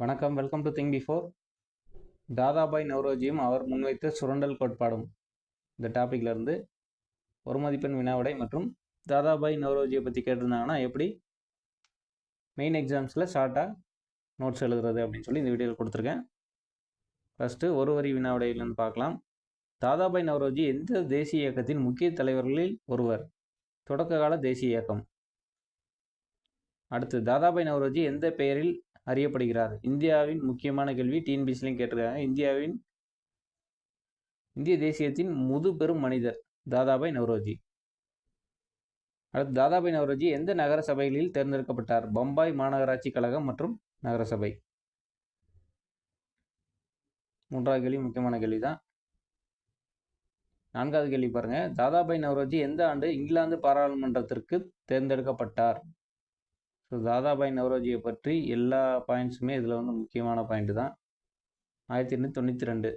வணக்கம் welcome to think before Dadabhai நவ்ரோஜியும் அவர் முன்வைத்த சுரண்டல் கோட்பாடும் இந்த டாப்பிக்லேருந்து ஒரு மதிப்பெண் வினாவிடை மற்றும் தாதாபாய் நவ்ரோஜியை பற்றி கேட்டிருந்தாங்கன்னா எப்படி மெயின் எக்ஸாம்ஸில் ஷார்ட்டாக நோட்ஸ் எழுதுறது அப்படின்னு சொல்லி இந்த வீடியோவில் கொடுத்துருக்கேன். ஃபஸ்ட்டு ஒரு வரி வினாவிடையிலேருந்து பார்க்கலாம். தாதாபாய் நவ்ரோஜி எந்த தேசிய இயக்கத்தின் முக்கிய தலைவர்களில் ஒருவர்? தொடக்க கால தேசிய இயக்கம். அடுத்து தாதாபாய் நவ்ரோஜி எந்த பெயரில் அறியப்படுகிறார். இந்தியாவின் முக்கியமான கேள்வி டிஎன்பிசிலையும் கேட்டிருக்காங்க. இந்தியாவின் இந்திய தேசியத்தின் முது பெரும் மனிதர் தாதாபாய் நவரோஜி. அடுத்து தாதாபாய் நவரோஜி எந்த நகர சபைகளில் தேர்ந்தெடுக்கப்பட்டார்? பம்பாய் மாநகராட்சி கழகம் மற்றும் நகரசபை. மூன்றாவது கேள்வி முக்கியமான கேள்வி தான் நான்காவது கேள்வி பாருங்க. தாதாபாய் நவரோஜி எந்த ஆண்டு இங்கிலாந்து பாராளுமன்றத்திற்கு தேர்ந்தெடுக்கப்பட்டார்? ஸோ தாதாபாய் நவரோஜியை பற்றி எல்லா பாயிண்ட்ஸுமே இதில் வந்து முக்கியமான பாயிண்ட் தான். ஆயிரத்தி எண்ணூற்றி தொண்ணூற்றி ரெண்டு.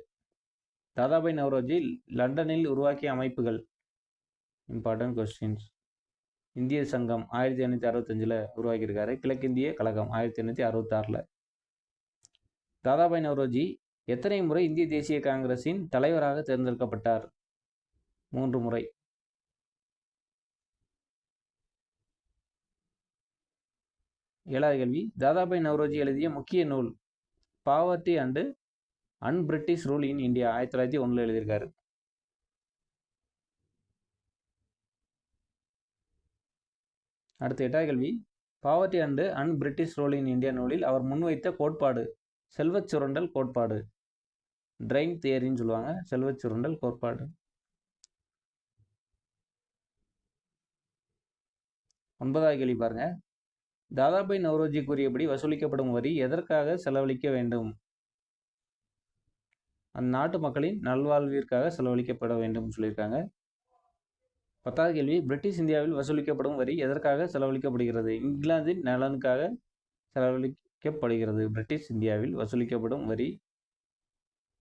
தாதாபாய் நவரோஜி லண்டனில் உருவாக்கிய அமைப்புகள். இம்பார்ட்டன்ட் கொஸ்டின்ஸ் இந்திய சங்கம் ஆயிரத்தி எண்ணூற்றி அறுபத்தஞ்சில் உருவாக்கியிருக்காரு. கிழக்கிந்திய கழகம் ஆயிரத்தி எண்ணூற்றி அறுபத்தாறில். தாதாபாய் நவரோஜி எத்தனை முறை இந்திய தேசிய காங்கிரஸின் தலைவராக தேர்ந்தெடுக்கப்பட்டார்? மூன்று முறை. ஏழாவது கேள்வி. தாதாபாய் நவ்ரோஜி எழுதிய முக்கிய நூல் Poverty and Un British Rule in India ஆயிரத்தி தொள்ளாயிரத்தி ஒன்றில் எழுதியிருக்காரு. அடுத்த எட்டாவது கேள்வி. Poverty and Un British Rule in India நூலில் அவர் முன்வைத்த கோட்பாடு செல்வச் சுரண்டல் கோட்பாடு. ட்ரைன் தியரின்னு சொல்லுவாங்க செல்வச் சுரண்டல் கோட்பாடு. ஒன்பதாவது கேள்வி பாருங்கள் தாதாபாய் நவ்ரோஜி கூறியபடி வசூலிக்கப்படும் வரி எதற்காக செலவழிக்க வேண்டும்? அந்நாட்டு மக்களின் நல்வாழ்விற்காக செலவழிக்கப்பட வேண்டும் சொல்லியிருக்காங்க. பத்தாவது கேள்வி பிரிட்டிஷ் இந்தியாவில் வசூலிக்கப்படும் வரி எதற்காக செலவழிக்கப்படுகிறது? இங்கிலாந்தின் நலனுக்காக செலவழிக்கப்படுகிறது. பிரிட்டிஷ் இந்தியாவில் வசூலிக்கப்படும் வரி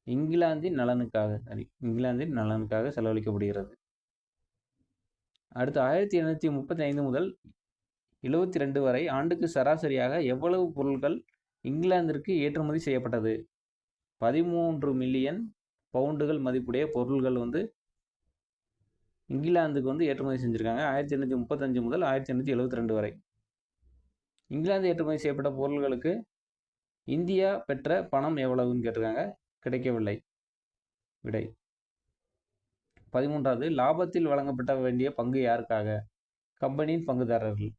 இங்கிலாந்தின் நலனுக்காக சரி இங்கிலாந்தின் நலனுக்காக செலவழிக்கப்படுகிறது. அடுத்து ஆயிரத்தி எண்ணூற்றி முப்பத்தி ஐந்து முதல் எழுபத்தி ரெண்டு வரை ஆண்டுக்கு சராசரியாக எவ்வளவு பொருட்கள் இங்கிலாந்திற்கு ஏற்றுமதி செய்யப்பட்டது? பதிமூன்று மில்லியன் பவுண்டுகள் மதிப்புடைய பொருள்கள் வந்து இங்கிலாந்துக்கு வந்து ஏற்றுமதி செஞ்சுருக்காங்க. ஆயிரத்தி எண்ணூற்றி முப்பத்தஞ்சு முதல் ஆயிரத்தி எண்ணூற்றி எழுபத்தி ரெண்டு வரை. இங்கிலாந்து ஏற்றுமதி செய்யப்பட்ட பொருள்களுக்கு இந்தியா பெற்ற பணம் எவ்வளவுன்னு கேட்டிருக்காங்க. கிடைக்கவில்லை. விடை. பதிமூன்றாவது லாபத்தில் வழங்கப்பட்ட வேண்டிய பங்கு யாருக்காக? கம்பெனியின் பங்குதாரர்கள்.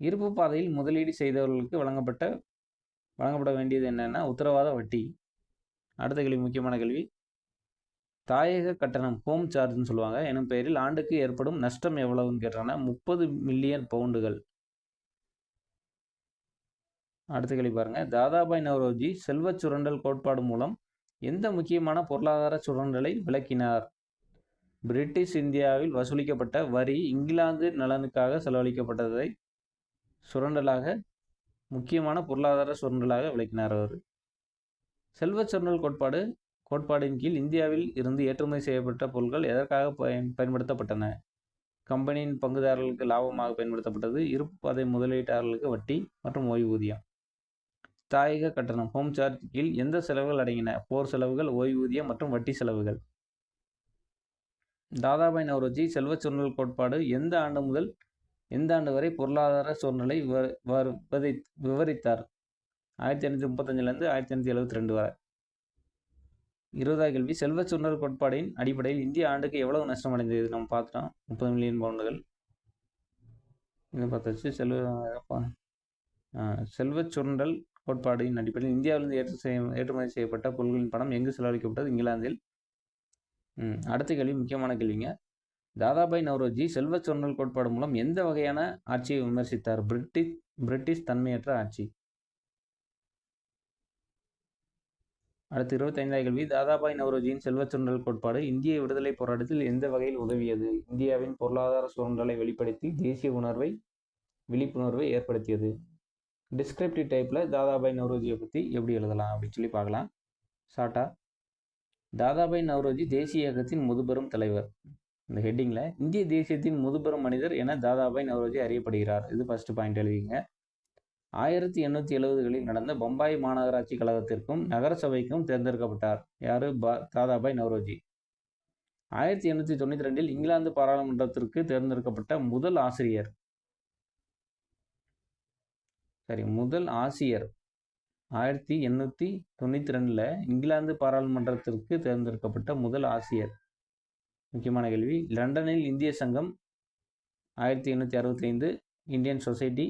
இருப்பு பாதையில் முதலீடு செய்தவர்களுக்கு வழங்கப்பட்ட வழங்கப்பட வேண்டியது என்னென்னா உத்தரவாத வட்டி. அடுத்த கேள்வி முக்கியமான கேள்வி. தாயக கட்டணம் ஹோம் சார்ஜ்னு சொல்லுவாங்க. எனும் பெயரில் ஆண்டுக்கு ஏற்படும் நஷ்டம் எவ்வளவுன்னு கேட்டாங்கன்னா முப்பது மில்லியன் பவுண்டுகள். அடுத்த கேள்வி பாருங்க. தாதாபாய் நவரோஜி செல்வச் சுரண்டல் கோட்பாடு மூலம் எந்த முக்கியமான பொருளாதார சுரண்டலை விளக்கினார்? பிரிட்டிஷ் இந்தியாவில் வசூலிக்கப்பட்ட வரி இங்கிலாந்து நலனுக்காக செலவழிக்கப்பட்டதை சுரண்டலாக முக்கியமான பொருளாதார சுரண்டலாக விளக்கினார் அவர். செல்வச் சுரண்டல் கோட்பாடு கோட்பாடின் கீழ் இந்தியாவில் இருந்து ஏற்றுமதி செய்யப்பட்ட பொருட்கள் எதற்காக பயன் பயன்படுத்தப்பட்டன? கம்பெனியின் பங்குதாரர்களுக்கு லாபமாக பயன்படுத்தப்பட்டது இருப்பு பாதை முதலீட்டாளர்களுக்கு வட்டி மற்றும் ஓய்வூதியம். தாயக கட்டணம் ஹோம் சார்ஜ் கீழ் எந்த செலவுகள் அடங்கின? போர் செலவுகள் ஓய்வூதியம் மற்றும் வட்டி செலவுகள். தாதாபாய் நவரோஜி செல்வச் சுரண்டல் கோட்பாடு எந்த ஆண்டு முதல் எந்த ஆண்டு வரை பொருளாதார சூழ்நிலை விவரி விவரித்தார்? ஆயிரத்தி எண்ணூற்றி முப்பத்தஞ்சிலேருந்து ஆயிரத்தி எண்ணூற்றி எழுபத்தி ரெண்டு வரை. இருபதாம் கேள்வி செல்வச் சுரண்டல் கோட்பாடின் அடிப்படையில் இந்திய ஆண்டுக்கு எவ்வளவு நஷ்டம் அடைந்தது? நம்ம பார்த்துட்டோம். முப்பது மில்லியன் பவுண்டுகள். இதை பார்த்தாச்சு. செல்வ செல்வச் சுரண்டல் கோட்பாடின் அடிப்படையில் இந்தியாவிலிருந்து ஏற்று செய்ய ஏற்றுமதி செய்யப்பட்ட பொருள்களின் பணம் எங்கு செலவழிக்கப்பட்டது? இங்கிலாந்தில். அடுத்த கேள்வி முக்கியமான கேள்விங்க. தாதாபாய் நவ்ரோஜி செல்வச் சுரண்டல் கோட்பாடு மூலம் எந்த வகையான ஆட்சியை விமர்சித்தார்? பிரிட்டிஷ் பிரிட்டிஷ் தன்மையற்ற ஆட்சி. அடுத்து இருபத்தைந்தாவது கேள்வி தாதாபாய் நவ்ரோஜியின் செல்வச் சுரண்டல் கோட்பாடு இந்திய விடுதலை போராட்டத்தில் எந்த வகையில் உதவியது? இந்தியாவின் பொருளாதார சுரண்டலை வெளிப்படுத்தி தேசிய உணர்வை விழிப்புணர்வை ஏற்படுத்தியது. டிஸ்கிரிப்டிவ் டைப்பில் தாதாபாய் நவ்ரோஜியை பற்றி எப்படி எழுதலாம் அப்படின்னு சொல்லி பார்க்கலாம். ஷார்ட்டாக தாதாபாய் நவ்ரோஜி தேசிய இயக்கத்தின் முதுபெரும் தலைவர். இந்த ஹெட்டிங்கில் இந்திய தேசியத்தின் முதுபெரும் மனிதர் என தாதாபாய் நவரோஜி அறியப்படுகிறார். இது ஃபர்ஸ்ட் பாயிண்ட் எழுதிங்க. ஆயிரத்தி எண்ணூற்றி எழுபதுகளில் நடந்த பம்பாய் மாநகராட்சி கழகத்திற்கும் நகரசபைக்கும் தேர்ந்தெடுக்கப்பட்டார். யாரு? பா தாதாபாய் நவரோஜி. ஆயிரத்தி எண்ணூற்றி தொண்ணூற்றி ரெண்டில் இங்கிலாந்து பாராளுமன்றத்திற்கு தேர்ந்தெடுக்கப்பட்ட முதல் ஆசிரியர். சரி முதல் ஆசிரியர். ஆயிரத்தி எண்ணூற்றி தொண்ணூற்றி ரெண்டில் இங்கிலாந்து பாராளுமன்றத்திற்கு தேர்ந்தெடுக்கப்பட்ட முதல் ஆசிரியர். முக்கியமான கேள்வி. லண்டனில் இந்திய சங்கம் ஆயிரத்தி எண்ணூற்றி அறுபத்தி ஐந்து இந்தியன் சொசைட்டி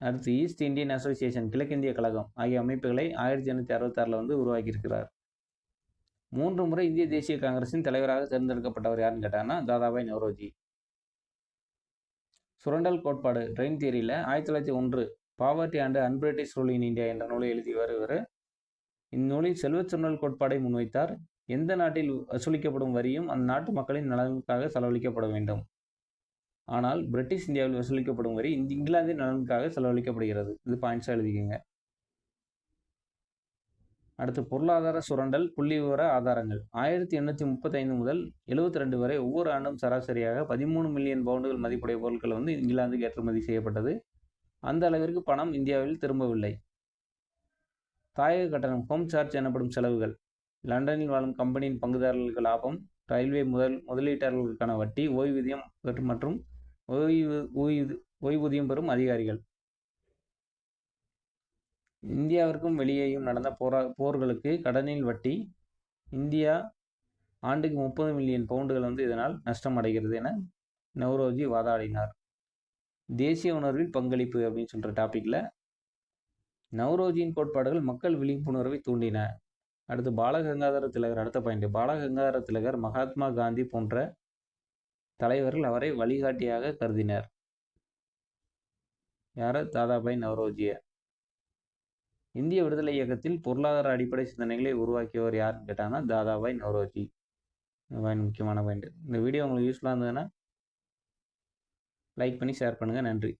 அடுத்து ஈஸ்ட் இந்தியன் அசோசியேஷன் கிழக்கிந்திய கழகம் ஆகிய அமைப்புகளை ஆயிரத்தி எண்ணூற்றி அறுபத்தாறில் வந்து உருவாக்கியிருக்கிறார். மூன்று முறை இந்திய தேசிய காங்கிரசின் தலைவராக தேர்ந்தெடுக்கப்பட்டவர் யாருன்னு கேட்டாங்கன்னா தாதாபாய் நவரோஜி. சுரண்டல் கோட்பாடு ட்ரெயின் தியரியில் ஆயிரத்தி தொள்ளாயிரத்தி ஒன்று Poverty and Un British Rule in India என்ற நூலை எழுதியவர் இவர். இந்நூலில் செல்வச் சுரண்டல் கோட்பாடை முன்வைத்தார். எந்த நாட்டில் வசூலிக்கப்படும் வரியும் அந்த நாட்டு மக்களின் நலனுக்காக செலவழிக்கப்பட வேண்டும். ஆனால் பிரிட்டிஷ் இந்தியாவில் வசூலிக்கப்படும் வரி இங்கிலாந்தின் நலனுக்காக செலவழிக்கப்படுகிறது. இது பாயிண்ட்ஸாக எழுதிக்கோங்க. அடுத்து பொருளாதார சுரண்டல் புள்ளி விவர ஆதாரங்கள். ஆயிரத்தி எண்ணூற்றி முப்பத்தைந்து முதல் எழுபத்தி ரெண்டு வரை ஒவ்வொரு ஆண்டும் சராசரியாக பதிமூணு மில்லியன் பவுண்டுகள் மதிப்புடைய பொருட்கள் வந்து இங்கிலாந்துக்கு ஏற்றுமதி செய்யப்பட்டது. அந்த அளவிற்கு பணம் இந்தியாவில் திரும்பவில்லை. தாயக கட்டணம் ஹோம் சார்ஜ் எனப்படும் செலவுகள். லண்டனில் வாழும் கம்பெனியின் பங்குதாரர்களுக்கு லாபம் ரயில்வே முதல் முதலீட்டாளர்களுக்கான வட்டி ஓய்வூதியம் மற்றும் ஓய்வு ஓய்வு ஓய்வூதியம் பெறும் அதிகாரிகள். இந்தியாவிற்கும் வெளியேயும் நடந்த போரா போர்களுக்கு கடனில் வட்டி இந்தியா ஆண்டுக்கு முப்பது மில்லியன் பவுண்டுகள் வந்து இதனால் நஷ்டம் அடைகிறது என நவ்ரோஜி வாதாடினார். தேசிய உணர்வில் பங்களிப்பு அப்படின்னு சொல்கிற டாப்பிக்கில் நவ்ரோஜியின் கோட்பாடுகள் மக்கள் விழிப்புணர்வை தூண்டின. அடுத்து பாலகங்காதர திலகர் அடுத்த பாயிண்ட் பாலகங்காதர திலகர் மகாத்மா காந்தி போன்ற தலைவர்கள் அவரை வழிகாட்டியாக கருதினர். யார? தாதாபாய் நவரோஜிய. இந்திய விடுதலை இயக்கத்தில் பொருளாதார அடிப்படை சிந்தனைகளை உருவாக்கியவர் யாருன்னு கேட்டாங்கன்னா தாதாபாய் நவரோஜி. முக்கியமான பாயிண்ட் இந்த வீடியோ உங்களுக்கு யூஸ்ஃபுல்லாக இருந்ததுன்னா லைக் பண்ணி ஷேர் பண்ணுங்கள் நன்றி.